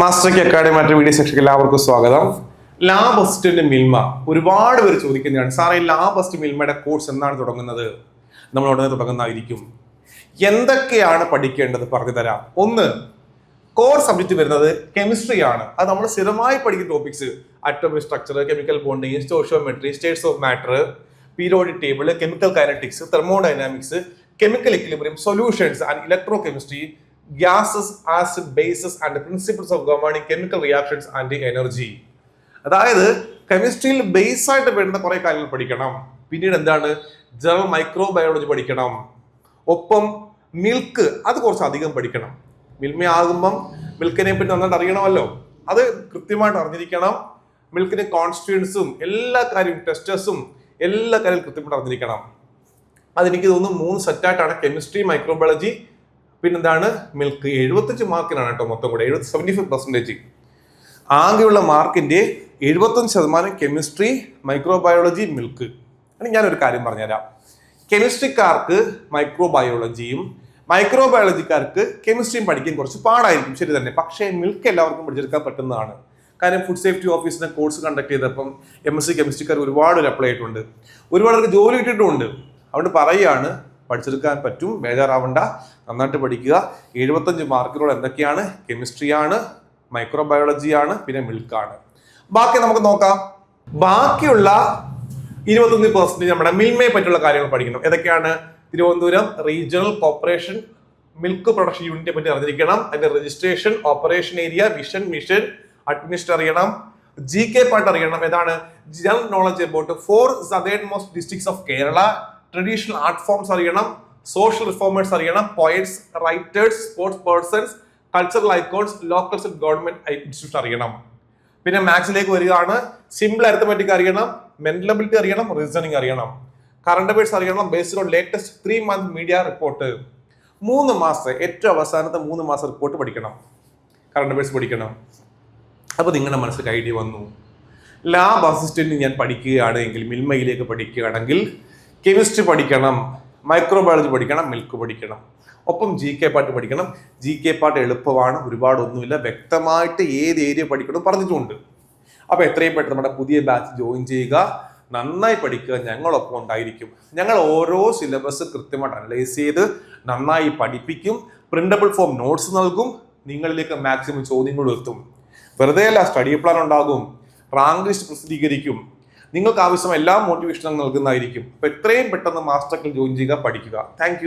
Master K academy മറ്റു video സെക്ഷനിൽ എല്ലാവർക്കും സ്വാഗതം. ലാബ് മിൽമ. ഒരുപാട് പേര് ചോദിക്കുന്നതാണ് സാറേ ലാബ് അസിസ്റ്റ് മിൽമയുടെ കോഴ്സ് എന്നാണ് തുടങ്ങുന്നത്? നമ്മൾ ഉടനെ തുടങ്ങുന്നതായിരിക്കും. എന്തൊക്കെയാണ് പഠിക്കേണ്ടത് പറഞ്ഞു തരാം. ഒന്ന് കോർ സബ്ജക്റ്റ് വരുന്നത് കെമിസ്ട്രി ആണ്. അത് നമ്മൾ സ്ഥിരമായി പഠിക്കുന്ന topics atomic structure chemical bonding stoichiometry states of matter periodic table chemical kinetics thermodynamics chemical equilibrium solutions and electrochemistry gases acid bases and principles of governing chemical reactions and energy അതായത് കെമിസ്ട്രിയിൽ base ആയിട്ട് വേണ്ട കുറെ കാര്യങ്ങൾ പഠിക്കണം. പിന്നീട് എന്താണ്? General microbiology പഠിക്കണം. ഒപ്പം മിൽക്ക് അത് കുറച്ച് അധികം പഠിക്കണം. മിൽമയാകുമ്പം മിൽക്കിനെ പറ്റി നന്നായിട്ട് അറിയണമല്ലോ. അത് കൃത്യമായിട്ട് അറിഞ്ഞിരിക്കണം. മിൽക്കിന്റെ കോൺസ്റ്റിറ്റ്യൂൻസും എല്ലാ കാര്യവും ടെസ്റ്റേഴ്സും എല്ലാ കാര്യവും കൃത്യമായിട്ട് അറിഞ്ഞിരിക്കണം. അതെനിക്ക് തോന്നുന്നു മൂന്ന് സെറ്റായിട്ടാണ് കെമിസ്ട്രി മൈക്രോബയോളജി പിന്നെന്താണ് മിൽക്ക് എഴുപത്തഞ്ച് മാർക്കിനാണ് കേട്ടോ മൊത്തം കൂടെ. എഴുപത്തി സെവന്റി ഫൈവ് പെർസെന്റേജ് ആകെയുള്ള മാർക്കിന്റെ എഴുപത്തഞ്ച് ശതമാനം കെമിസ്ട്രി മൈക്രോബയോളജി മിൽക്ക് അങ്ങനെ ഞാനൊരു കാര്യം പറഞ്ഞുതരാം. കെമിസ്ട്രിക്കാർക്ക് മൈക്രോബയോളജിയും മൈക്രോബയോളജിക്കാർക്ക് കെമിസ്ട്രിയും പഠിക്കാൻ കുറച്ച് പാടായിരിക്കും. ശരി തന്നെ. പക്ഷേ മിൽക്ക് എല്ലാവർക്കും പഠിച്ചെടുക്കാൻ പറ്റുന്നതാണ്. കാര്യം ഫുഡ് സേഫ്റ്റി ഓഫീസിന്റെ കോഴ്സ് കണ്ടക്ട് ചെയ്തപ്പം എം എസ് സി കെമിസ്ട്രിക്കാർ ഒരുപാട് അപ്ലൈ ചെയ്തിട്ടുണ്ട്. ഒരുപാട് പേർക്ക് ജോലി കിട്ടിയിട്ടുമുണ്ട്. അതുകൊണ്ട് പറയുകയാണ് പഠിച്ചെടുക്കാൻ പറ്റും. ബേജാറാവണ്ട നന്നായിട്ട് പഠിക്കുക. എഴുപത്തഞ്ച് മാർക്കിനോട് എന്തൊക്കെയാണ്? കെമിസ്ട്രിയാണ് മൈക്രോബയോളജിയാണ് പിന്നെ മിൽക്കാണ്. ബാക്കി നമുക്ക് നോക്കാം. ബാക്കിയുള്ള ഇരുപത്തൊന്ന് പെർസെന്റേജ് നമ്മുടെ മിൽമയെ പറ്റിയുള്ള കാര്യങ്ങൾ പഠിക്കണം. ഏതൊക്കെയാണ്? Thiruvananthapuram regional corporation milk production യൂണിറ്റിനെ പറ്റി അറിഞ്ഞിരിക്കണം. അതിന്റെ registration operation area vision mission administer അറിയണം ജി കെ പാട്ട് അറിയണം. ഏതാണ്? General knowledge about four southernmost districts of Kerala traditional art forms അറിയണം സോഷ്യൽ റിഫോമേഴ്സ് അറിയണം poets writers sports persons cultural icons local government institution അറിയണം. പിന്നെ മാത്സിലേക്ക് വരികയാണ് simple arithmetic അറിയണം മെന്റൽ മെന്റലബിലിറ്റി അറിയണം റീസണിങ് അറിയണം. കറണ്ട് അഫയേഴ്സ് അറിയണം based on latest three month media report മൂന്ന് മാസം ഏറ്റവും അവസാനത്തെ മൂന്ന് മാസം റിപ്പോർട്ട് പഠിക്കണം. കറണ്ട് അഫയേഴ്സ് പഠിക്കണം. അപ്പോൾ നിങ്ങളുടെ മനസ്സിൽ ഐഡിയ വന്നു. ലാബ് അസിസ്റ്റന്റ് ഞാൻ പഠിക്കുകയാണെങ്കിൽ മിൽമയിലേക്ക് പഠിക്കുകയാണെങ്കിൽ കെമിസ്ട്രി പഠിക്കണം മൈക്രോബയോളജി പഠിക്കണം മിൽക്ക് പഠിക്കണം. ഒപ്പം ജി കെ പാട്ട് പഠിക്കണം. ജി കെ പാട്ട് എളുപ്പമാണ് ഒരുപാടൊന്നുമില്ല. വ്യക്തമായിട്ട് ഏത് ഏരിയ പഠിക്കണം പറഞ്ഞിട്ടുണ്ട്. അപ്പോൾ എത്രയും പെട്ടെന്ന് നമ്മുടെ പുതിയ ബാച്ച് ജോയിൻ ചെയ്യുക. നന്നായി പഠിക്കുക. ഞങ്ങളൊപ്പം ഉണ്ടായിരിക്കും. ഞങ്ങൾ ഓരോ സിലബസ് കൃത്യമായിട്ട് അനലൈസ് ചെയ്ത് നന്നായി പഠിപ്പിക്കും. പ്രിന്റബിൾ ഫോം നോട്ട്സ് നൽകും. നിങ്ങളിലേക്ക് മാക്സിമം ചോദ്യങ്ങൾ എത്തും വെറുതെ അല്ല സ്റ്റഡി പ്ലാൻ ഉണ്ടാകും. റാങ്ക് ലിസ്റ്റ് പ്രസിദ്ധീകരിക്കും. നിങ്ങൾക്ക് ആവശ്യം എല്ലാ മോട്ടിവേഷനും നൽകുന്നതായിരിക്കും. അപ്പോൾ എത്രയും പെട്ടെന്ന് മാസ്റ്റർ ജോയിൻ ചെയ്യുക പഠിക്കുക. താങ്ക്